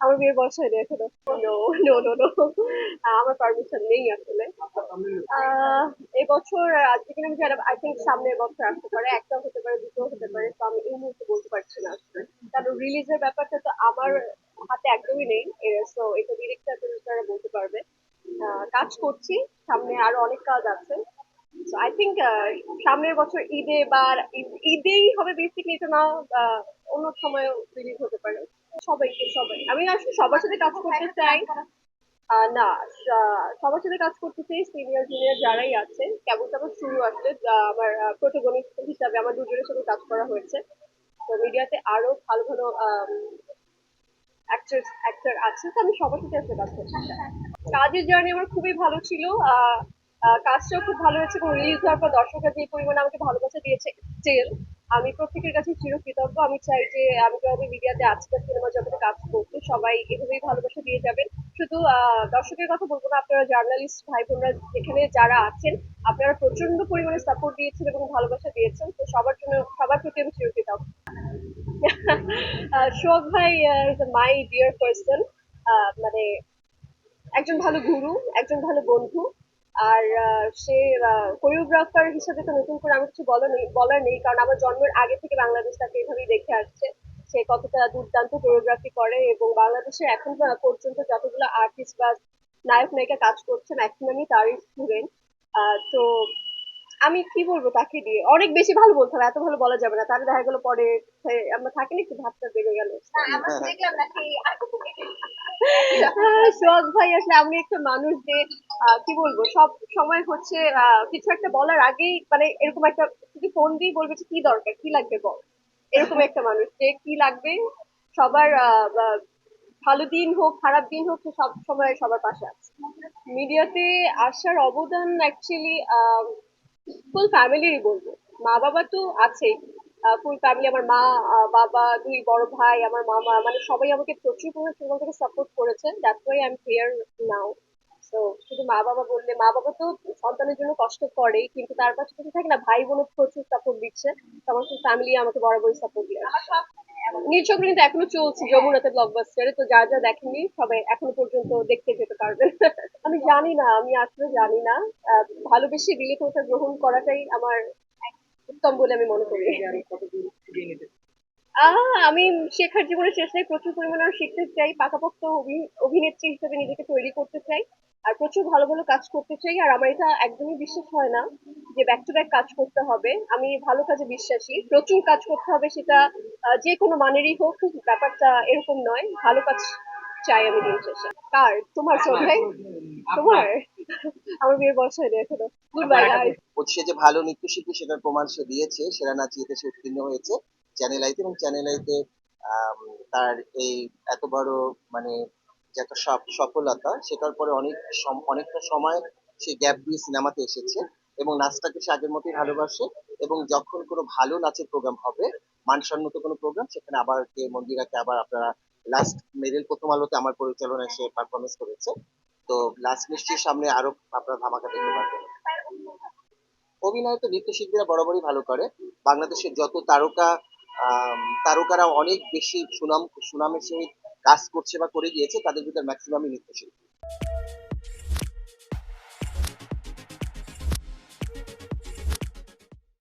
আমার বিয়ের বয়স হয়নি এখনও। নো নো নো নো আমার পারমিশন নেই আসলে। এই আজকে কিনা আমি আই থিঙ্ক বছর আসতে পারে হতে পারে দুটো হতে পারে, তো আমি এই মুহূর্তে বলতে পারছি না আসলে। কারণ রিলিজের ব্যাপারটা তো আমার হাতে একদমই নেই সো এটা ডিরেক্টর প্রডিউসাররা বলতে পারবে। কাজ করছি, সামনে আরও অনেক কাজ আছে। আই থিঙ্ক সামনের বছর ঈদে বা ঈদ- ঈদেই হবে বেসিকলি এটা না অন্য সময়ও রিলিজ হতে পারে। সবাইকে সবাই। আমি আসলে সবার সাথে কাজ করতে চাই। না সবার সাথে কাজ করতে চাই সিনিয়র জুনিয়র যারাই আছে কেবল কেবল শুরু আসলে আমার প্রোটোগনিস্ট হিসাবে আমার দুজনের সাথে কাজ করা হয়েছে। তো মিডিয়াতে আরও ভালো ভালো অ্যাক্টর অ্যাক্টর আছে তো আমি সবার সাথে আসলে কাজ করতে চাই। কাজের জার্নি আমার খুবই ভালো ছিল। কাজটাও খুব ভালো হয়েছে এবং রিলিজ হওয়ার পর দর্শকরা যে পরিমাণে আমাকে ভালোবাসা দিয়েছে স্টিল আমি প্রত্যেকের কাছে চিরকৃতজ্ঞ। আমি চাই যে আমি যেভাবে মিডিয়াতে আজকের সিনেমা জগতে কাজ করছি সবাই এভাবেই ভালোবাসা দিয়ে যাবেন। শুধু দর্শকের কথা বলব না, আপনারা জার্নালিস্ট ভাই বোনরা যেখানে যারা আছেন, আপনারা প্রচণ্ড পরিমাণে সাপোর্ট দিয়েছেন এবং ভালোবাসা দিয়েছেন। তো সবার জন্য, সবার প্রতি আমি চিরকৃতজ্ঞ। শোক ভাই ইজ মাই ডিয়ার পার্সন মানে একজন ভালো গুরু একজন ভালো বন্ধু। আর সে কোরিওগ্রাফার হিসেবে তো নতুন করে আমি কিছু বলার নেই বলার নেই কারণ আমার জন্মের আগে থেকে বাংলাদেশ তাকে এভাবেই দেখে আসছে। সে কতটা দুর্দান্ত কোরিওগ্রাফি করে এবং বাংলাদেশে এখন পর্যন্ত যতগুলো আর্টিস্ট বা নায়ক নায়িকা কাজ করছেন এখন আমি তারই স্টুডেন্ট তো আমি কি বলব তাকে দিয়ে? অনেক বেশি ভালো বলতে হবে এত ভালো বলা যাবে না। তার দেখা গেলো পরে সে, আমরা থাকি না একটু ভাবটা বেড়ে গেল। আমরা দেখলাম নাকি। সোহাগ ভাই, আসলে আমি একটা মানুষ যে কি বলব, সব সময় হচ্ছে কিছু একটা বলার আগেই মানে এরকম একটা যদি ফোন দিয়ে বলবে যে, কি দরকার? কি লাগবে বল? এরকম একটা মানুষ যে, কি লাগবে? সবার ভালো দিন হোক, খারাপ দিন হোক সব সময় সবার পাশে আছে। মিডিয়াতে আসার অবদান অ্যাকচুয়ালি ফুল ফ্যামিলিরই বলব। মা বাবা তো আছেই। ফুল ফ্যামিলি আমার মা বাবা, দুই বড় ভাই, আমার মামা মানে সবাই আমাকে প্রচুর পরিমাণে ছোটবেলা থেকে সাপোর্ট করেছে that's why I am here now তো শুধু মা বাবা বললে, মা বাবা তো সন্তানের জন্য কষ্ট করে কিন্তু তার পাশাপাশি থাকে না, ভাই বোনও প্রচুর সাপোর্ট দিচ্ছে। তো আমার ফ্যামিলি আমাকে বরাবরই সাপোর্ট দিয়ে আসছে। কিন্তু এখনও চলছে, যমুনাতে ব্লকবাস্টারে তো যা যা দেখেননি, সবাই এখনও পর্যন্ত দেখতে যেতে পারবেন। আমি জানি না, আমি আসলে জানি না। ভালোবেসে রিলেশনটা গ্রহণ করাটাই আমার উত্তম বলে আমি মনে করি। আমি শেখার জীবনের শেষ নেই প্রচুর পরিমাণে আরও শিখতে চাই পাকাপোক্ত অভিনেত্রী হিসেবে নিজেকে তৈরি করতে চাই আর প্রচুর ভালো ভালো কাজ করতে চাই আর আমার এটা একদমই বিশ্বাস হয় না যে ব্যাক টু ব্যাক কাজ করতে হবে। আমি ভালো কাজে বিশ্বাসী। প্রচুর কাজ করতে হবে সেটা যে কোনো মানেরই হোক ব্যাপারটা এরকম নয়। ভালো কাজ চাই আমি দিন শেষে। কার? তোমার সবাই তোমার? আমার বিয়ের বয়স হয়নি এখনও। গুড বাই ও সে যে ভালো নৃত্যশিল্পী সেটার প্রমাণ সে দিয়েছে। সেরা নাচিয়েতে সে উত্তীর্ণ হয়েছে চ্যানেল আইতে এবং চ্যানেল আইতে তার এই এত বড় মানে যে একটা সফলতা সেটার পরে অনেক অনেকটা সময় সে গ্যাপ দিয়ে সিনেমাতে এসেছে এবং নাচটাকে সে আগের মতোই ভালোবাসে এবং যখন কোনো ভালো নাচের প্রোগ্রাম হবে মানসম্মত কোনো প্রোগ্রাম সেখানে আবার কে মন্দিরাকে আবার আপনারা লাস্ট মেডেল প্রথম আলোতে আমার পরিচালনায় সে পারফরমেন্স করেছে। তো লাস্ট নিশ্চয়ই সামনে আরও আপনারা ধামাকা দেখতে পারবেন। অভিনয় তো নৃত্যশিল্পীরা বরাবরই ভালো করে। বাংলাদেশের যত তারকা তারকারা অনেক বেশি সুনাম, সুনামের সহিত কাজ করছে বা করে গিয়েছে, তাদের ভিতর ম্যাক্সিমামই নৃত্যশিল্পী।